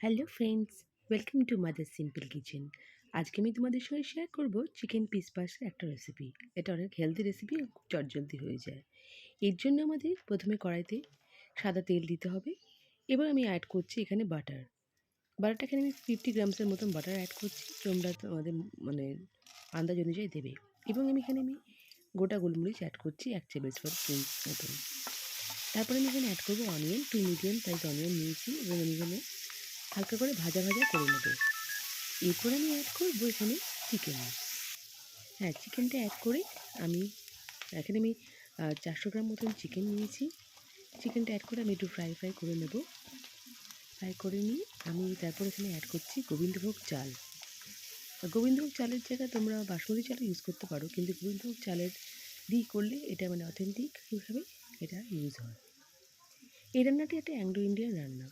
Hello friends, welcome to mother simple kitchen. আজকে আমি তোমাদের সঙ্গে শেয়ার করব চিকেন পিস পাসের একটা রেসিপি এটা অনেক হেলদি রেসিপি খুব চটজলদি হয়ে যায়। এর জন্য আমাদের প্রথমে কড়াইতে সাদা তেল দিতে হবে। এবার আমি অ্যাড করছি এখানে বাটার বাটারটা এখানে আমি ফিফটি গ্রামসের মতন বাটার অ্যাড করছি। তোমরা তোমাদের মানে আন্দাজ অনুযায়ী দেবে। এবং আমি এখানে আমি গোটা গোলমরিচ অ্যাড করছি এক টেবিল স্পুন মতন। তারপরে আমি এখানে অ্যাড করব onion two medium size onion নিয়েছি। এবং আমি এখানে হালকা করে ভাজা ভাজা করে নেব। এরপর আমি অ্যাড করব এখানে চিকেন হ্যাঁ চিকেনটা অ্যাড করে আমি এখানে আমি চারশো গ্রাম মতন চিকেন নিয়েছি। চিকেনটা অ্যাড করে আমি একটু ফ্রাই ফ্রাই করে নেব। ফ্রাই করে নিয়ে আমি তারপর এখানে অ্যাড করছি গোবিন্দভোগ চাল। গোবিন্দভোগ চালের জায়গায় তোমরা বাসমতি চাল ইউজ করতে পারো, কিন্তু গোবিন্দভোগ চালের দিয়ে করলে এটা মানে অথেন্টিক হিসাবে এটা ইউজ হয়। এই রান্নাটি একটা অ্যাংলো ইন্ডিয়ান রান্না।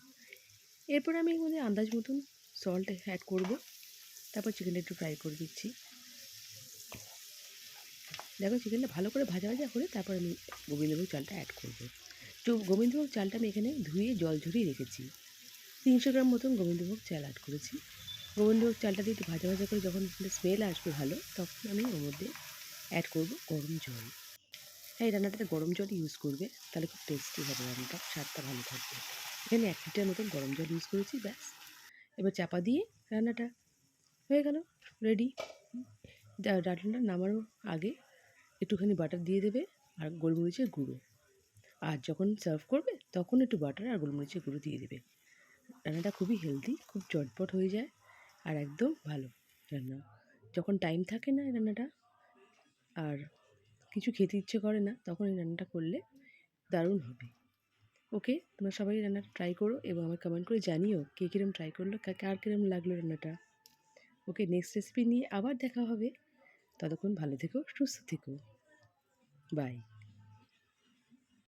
এরপর আমি এর মধ্যে আন্দাজ মতন সল্ট অ্যাড করব। তারপর চিকেনটা একটু ফ্রাই করে দিচ্ছি। দেখো চিকেনটা ভালো করে ভাজা ভাজা করে তারপর আমি গোবিন্দভোগ চালটা অ্যাড করব। তো গোবিন্দভোগ চালটা আমি এখানে ধুয়ে জল ঝরিয়ে রেখেছি। তিনশো গ্রাম মতন গোবিন্দভোগ চাল অ্যাড করেছি। গোবিন্দভোগ চালটা দিয়ে একটু ভাজা ভাজা করে যখন স্মেল আসবে ভালো, তখন আমি ওর মধ্যে অ্যাড করব গরম জল। হ্যাঁ এই রান্নাটাতে গরম জল ইউজ করবে, তাহলে খুব টেস্টি হবে রান্নাটা, স্বাদটা ভালো থাকবে। এখানে এক লিটার মতন গরম জল ইউজ করেছি, ব্যাস। এবার চাপা দিয়ে রান্নাটা হয়ে গেল রেডি ডালনাটা নামানোর আগে একটুখানি বাটার দিয়ে দেবে আর গোলমরিচের গুঁড়ো। আর যখন সার্ভ করবে, তখন একটু বাটার আর গোলমরিচের গুঁড়ো দিয়ে দেবে। রান্নাটা খুবই হেলদি খুব চটপট হয়ে যায় আর একদম ভালো রান্না। যখন টাইম থাকে না এই রান্নাটা, আর কিছু খেতে ইচ্ছে করে না, তখন এই রান্নাটা করলে দারুণ হবে। ওকে, তোমরা সবাই রান্নাটা ট্রাই করো এবং আমার কমেন্ট করে জানিও কে কীরকম ট্রাই করল কার কীরকম লাগল রান্নাটা। ওকে নেক্সট রেসিপি নিয়ে আবার দেখা হবে। ততক্ষণ ভালো থেকো, সুস্থ থেকো। বাই